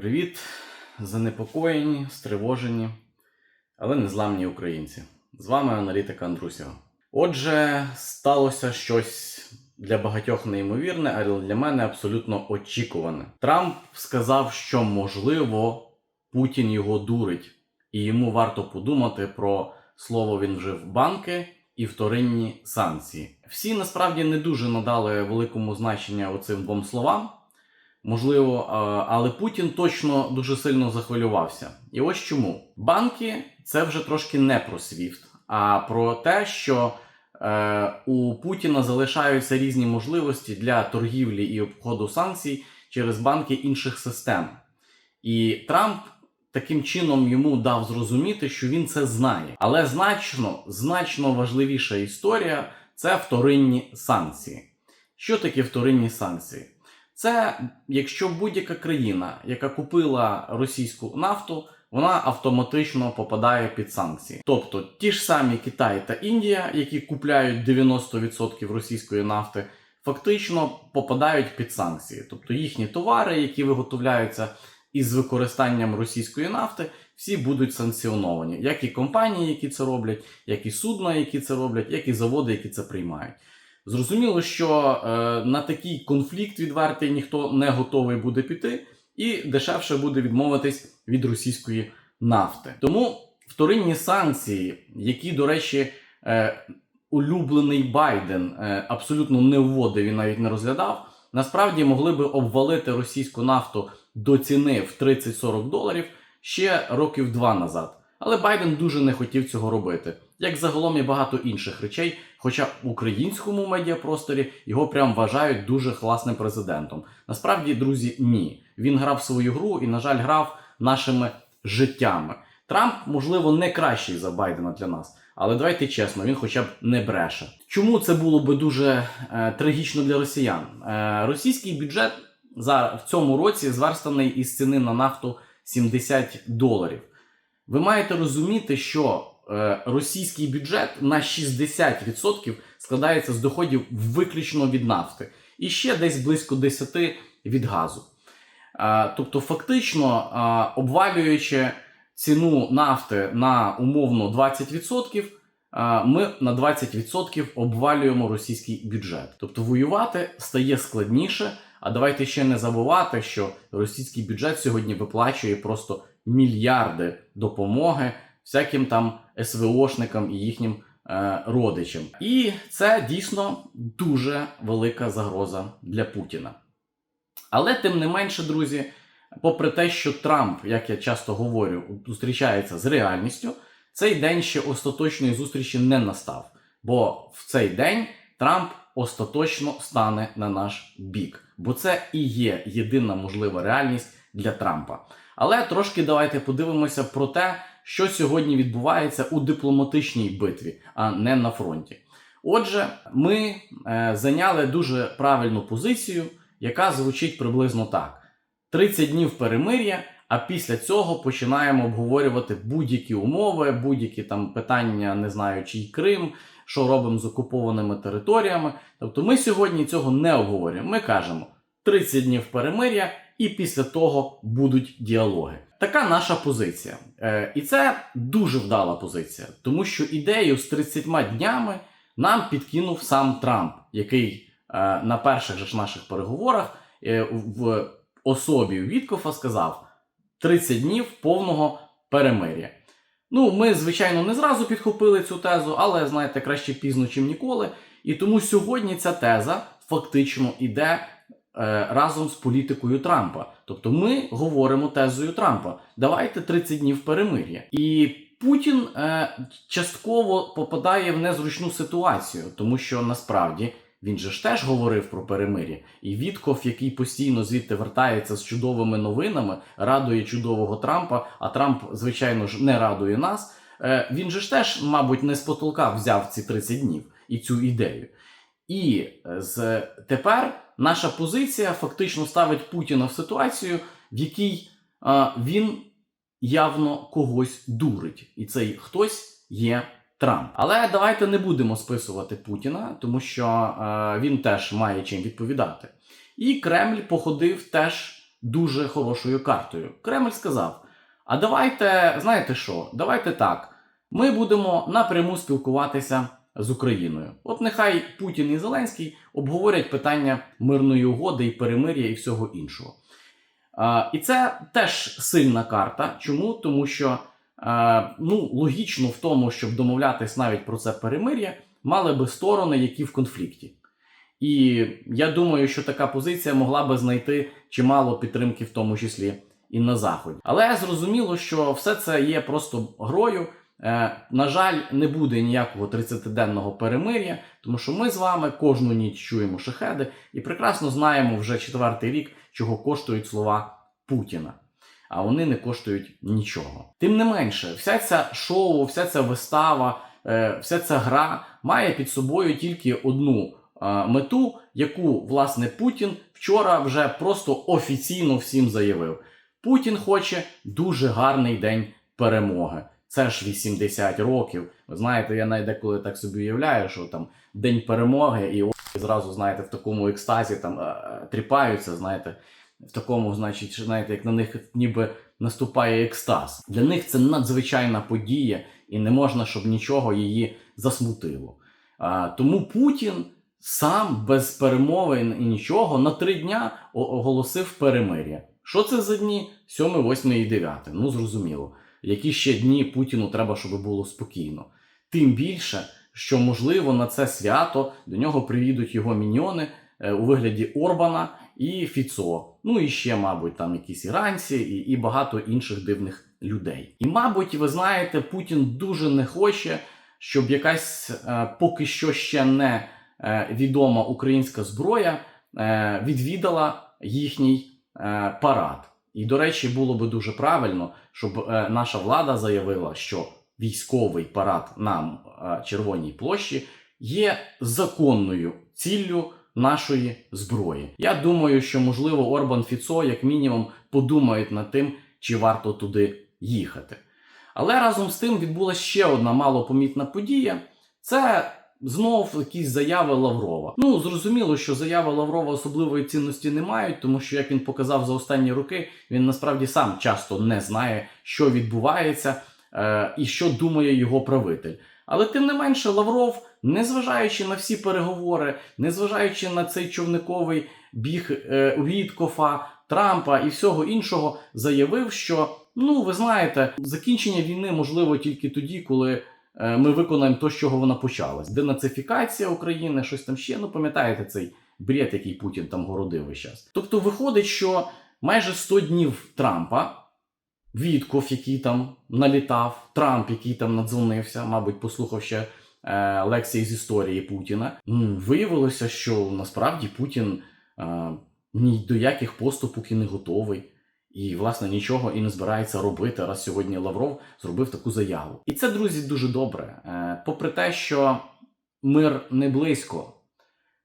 Привіт, занепокоєні, стривожені, але незламні українці. З вами аналітика Андрусєва. Отже, сталося щось для багатьох неймовірне, але для мене абсолютно очікуване. Трамп сказав, що можливо Путін його дурить, і йому варто подумати про слово він вжив банки і вторинні санкції. Всі насправді не дуже надали великому значення оцим двом словам. Можливо, але Путін точно дуже сильно захвилювався. І ось чому. Банки це вже трошки не про SWIFT, а про те, що е, у Путіна залишаються різні можливості для торгівлі і обходу санкцій через банки інших систем. І Трамп таким чином йому дав зрозуміти, що він це знає. Але значно, значно важливіша історія це вторинні санкції. Що таке вторинні санкції? Це якщо будь-яка країна, яка купила російську нафту, вона автоматично попадає під санкції. Тобто ті ж самі Китай та Індія, які купляють 90% російської нафти, фактично попадають під санкції. Тобто їхні товари, які виготовляються із використанням російської нафти, всі будуть санкціоновані, як і компанії, які це роблять, як і судна, які це роблять, як і заводи, які це приймають. Зрозуміло, що е, на такий конфлікт відвертий ніхто не готовий буде піти, і дешевше буде відмовитись від російської нафти. Тому вторинні санкції, які, до речі, е, улюблений Байден е, абсолютно не вводив і навіть не розглядав, насправді могли би обвалити російську нафту до ціни в 30-40 доларів ще років два назад. Але Байден дуже не хотів цього робити, як загалом і багато інших речей. Хоча в українському медіапросторі його прям вважають дуже класним президентом. Насправді, друзі, ні. Він грав свою гру і, на жаль, грав нашими життями. Трамп, можливо, не кращий за Байдена для нас, але давайте чесно, він хоча б не бреше. Чому це було би дуже е, трагічно для росіян? Е, російський бюджет за в цьому році зверстаний із ціни на нафту 70 доларів. Ви маєте розуміти, що російський бюджет на 60% складається з доходів виключно від нафти, і ще десь близько 10% від газу. Е, тобто, фактично, е, обвалюючи ціну нафти на умовно 20%, е, ми на 20% обвалюємо російський бюджет. Тобто воювати стає складніше. А давайте ще не забувати, що російський бюджет сьогодні виплачує просто мільярди допомоги всяким там СВОшникам і їхнім е, родичам. І це дійсно дуже велика загроза для Путіна. Але тим не менше, друзі, попри те, що Трамп, як я часто говорю, зустрічається з реальністю, цей день ще остаточної зустрічі не настав. Бо в цей день Трамп остаточно стане на наш бік. Бо це і є єдина можлива реальність для Трампа. Але трошки давайте подивимося про те, що сьогодні відбувається у дипломатичній битві, а не на фронті. Отже, ми е, зайняли дуже правильну позицію, яка звучить приблизно так: 30 днів перемир'я. А після цього починаємо обговорювати будь-які умови, будь-які там питання, не знаю, чий Крим, що робимо з окупованими територіями. Тобто ми сьогодні цього не обговорюємо. Ми кажемо 30 днів перемир'я, і після того будуть діалоги. Така наша позиція. Е, і це дуже вдала позиція, тому що ідею з 30 днями нам підкинув сам Трамп, який е, на перших же наших переговорах е, в особі Віткофа сказав 30 днів повного перемир'я. Ну, ми, звичайно, не зразу підхопили цю тезу, але знаєте, краще пізно, чим ніколи. І тому сьогодні ця теза фактично іде разом з політикою Трампа. Тобто ми говоримо тезою Трампа. Давайте 30 днів перемир'я. І Путін е, частково попадає в незручну ситуацію, тому що насправді. Він же ж теж говорив про перемир'я. І Вітков, який постійно звідти вертається з чудовими новинами, радує чудового Трампа, а Трамп, звичайно ж, не радує нас. Е, Він же ж теж, мабуть, не з потолка взяв ці 30 днів і цю ідею. І з тепер наша позиція фактично ставить Путіна в ситуацію, в якій він явно когось дурить. І цей хтось є Трамп. Але давайте не будемо списувати Путіна, тому що е, він теж має чим відповідати. І Кремль походив теж дуже хорошою картою. Кремль сказав: а давайте, знаєте що, давайте так. Ми будемо напряму спілкуватися з Україною. От нехай Путін і Зеленський обговорять питання мирної угоди і перемир'я і всього іншого. І це теж сильна карта. Чому? Тому що ну, логічно в тому, щоб домовлятись навіть про це перемир'я, мали би сторони, які в конфлікті. І я думаю, що така позиція могла би знайти чимало підтримки, в тому числі і на Заході. Але зрозуміло, що все це є просто грою. Е, на жаль, не буде ніякого 30-денного перемир'я, тому що ми з вами кожну ніч чуємо шахеди і прекрасно знаємо вже четвертий рік, чого коштують слова Путіна. А вони не коштують нічого. Тим не менше, вся ця шоу, вся ця вистава, е, вся ця гра має під собою тільки одну е, мету, яку власне Путін вчора вже просто офіційно всім заявив. Путін хоче дуже гарний день перемоги. Це ж 80 років. Ви знаєте, я навіть деколи так собі уявляю, що там День перемоги, і о, зразу, знаєте, в такому екстазі там е, е, тріпаються, знаєте, в такому, значить, знаєте, як на них ніби наступає екстаз. Для них це надзвичайна подія, і не можна, щоб нічого її засмутило. А, тому Путін сам без перемовин і нічого на три дня оголосив перемир'я. Що це за дні? 7, 8 і 9. Ну зрозуміло. Які ще дні Путіну треба, щоб було спокійно. Тим більше, що можливо на це свято до нього приїдуть його міньйони е, у вигляді Орбана і Фіцо. Ну і ще, мабуть, там якісь іранці і, і багато інших дивних людей. І, мабуть, ви знаєте, Путін дуже не хоче, щоб якась е, поки що ще не е, відома українська зброя е, відвідала їхній е, парад. І, до речі, було би дуже правильно, щоб е, наша влада заявила, що військовий парад на е, Червоній площі є законною ціллю нашої зброї. Я думаю, що можливо Орбан Фіцо, як мінімум, подумають над тим, чи варто туди їхати. Але разом з тим відбулася ще одна малопомітна подія. Це знов якісь заяви Лаврова. Ну зрозуміло, що заяви Лаврова особливої цінності не мають, тому що як він показав за останні роки, він насправді сам часто не знає, що відбувається е, і що думає його правитель. Але тим не менше, Лавров, незважаючи на всі переговори, незважаючи на цей човниковий біг е, Віткофа, Трампа і всього іншого, заявив, що ну ви знаєте, закінчення війни можливо тільки тоді, коли ми виконаємо то, з чого вона почалась. Денацифікація України, щось там ще. Ну пам'ятаєте цей бред, який Путін там городив весь час. Тобто виходить, що майже 100 днів Трампа. Вітков, який там налітав, Трамп, який там надзвонився, мабуть, послухав ще е, лекції з історії Путіна. Виявилося, що насправді Путін е, ні до яких поступок і не готовий. І, власне, нічого і не збирається робити, раз сьогодні Лавров зробив таку заяву. І це, друзі, дуже добре. Е, попри те, що мир не близько,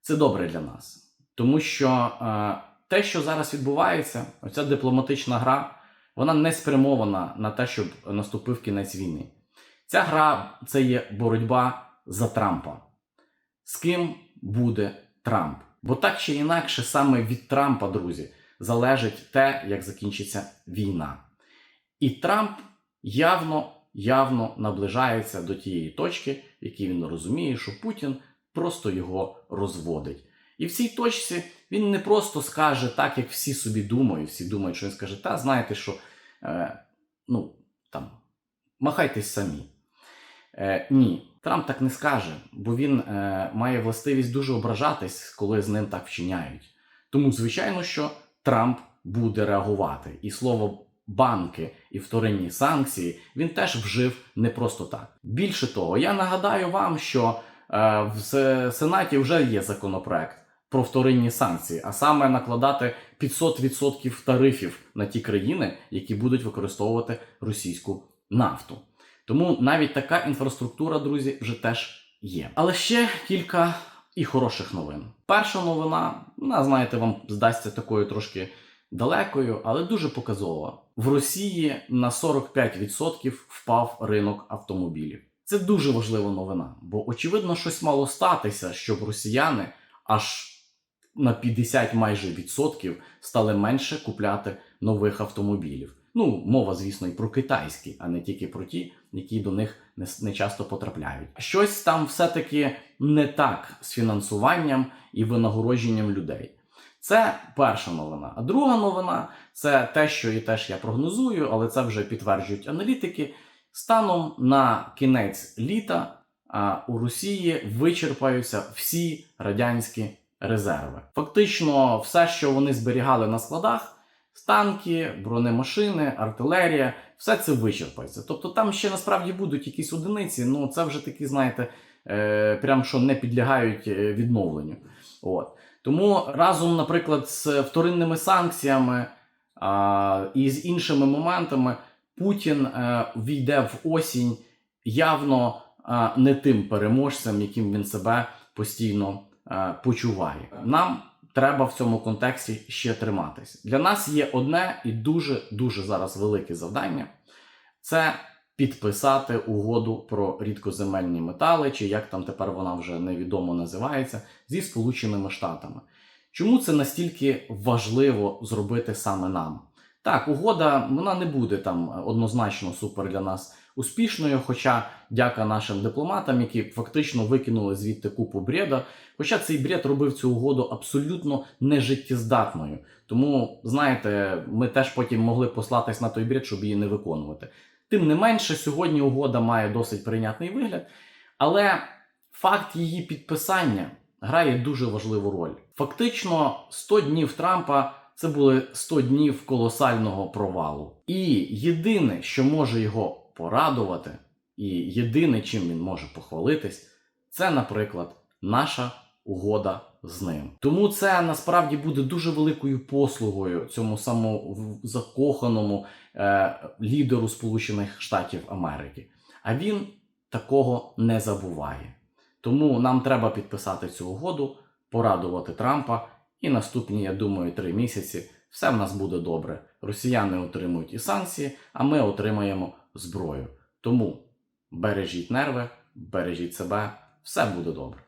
це добре для нас. Тому що е, те, що зараз відбувається, оця дипломатична гра, вона не спрямована на те, щоб наступив кінець війни. Ця гра це є боротьба за Трампа. З ким буде Трамп? Бо так чи інакше, саме від Трампа, друзі, залежить те, як закінчиться війна. І Трамп явно, явно наближається до тієї точки, в якій він розуміє, що Путін просто його розводить. І в цій точці він не просто скаже так, як всі собі думають. Всі думають, що він скаже, та знаєте, що е, ну там махайтесь самі. Е, ні, Трамп так не скаже, бо він е, має властивість дуже ображатись, коли з ним так вчиняють. Тому, звичайно, що Трамп буде реагувати. І слово банки і вторинні санкції він теж вжив не просто так. Більше того, я нагадаю вам, що е, в Сенаті вже є законопроект про вторинні санкції, а саме накладати 500% тарифів на ті країни, які будуть використовувати російську нафту. Тому навіть така інфраструктура, друзі, вже теж є. Але ще кілька і хороших новин. Перша новина, вона, знаєте, вам здасться такою трошки далекою, але дуже показова. В Росії на 45% впав ринок автомобілів. Це дуже важлива новина, бо очевидно щось мало статися, щоб росіяни аж на 50 майже відсотків стали менше купляти нових автомобілів. Ну, мова, звісно, і про китайські, а не тільки про ті, які до них не, не часто потрапляють. Щось там все-таки не так з фінансуванням і винагородженням людей. Це перша новина. А друга новина це те, що і теж я прогнозую, але це вже підтверджують аналітики. Станом на кінець літа а, у Росії вичерпаються всі радянські резерви. Фактично, все, що вони зберігали на складах, танки, бронемашини, артилерія, все це вичерпається. Тобто там ще насправді будуть якісь одиниці, ну це вже такі, знаєте, е, прям що не підлягають е, відновленню. От. Тому разом, наприклад, з вторинними санкціями а, і з іншими моментами Путін е, війде в осінь явно е, не тим переможцем, яким він себе постійно е, почуває. Нам треба в цьому контексті ще триматися. Для нас є одне і дуже дуже зараз велике завдання це підписати угоду про рідкоземельні метали, чи як там тепер вона вже невідомо називається, зі Сполученими Штатами. Чому це настільки важливо зробити саме нам? Так, угода вона не буде там однозначно супер для нас успішною, хоча дяка нашим дипломатам, які фактично викинули звідти купу бреда. Хоча цей бред робив цю угоду абсолютно нежиттєздатною. Тому, знаєте, ми теж потім могли послатись на той бред, щоб її не виконувати. Тим не менше, сьогодні угода має досить прийнятний вигляд, але факт її підписання грає дуже важливу роль. Фактично, 100 днів Трампа це були 100 днів колосального провалу. І єдине, що може його порадувати, і єдине, чим він може похвалитись, це, наприклад, наша угода з ним. Тому це насправді буде дуже великою послугою цьому самозакоханому е, лідеру Сполучених Штатів Америки. А він такого не забуває. Тому нам треба підписати цю угоду, порадувати Трампа, і наступні, я думаю, три місяці все в нас буде добре. Росіяни отримують і санкції, а ми отримаємо зброю. Тому бережіть нерви, бережіть себе, все буде добре.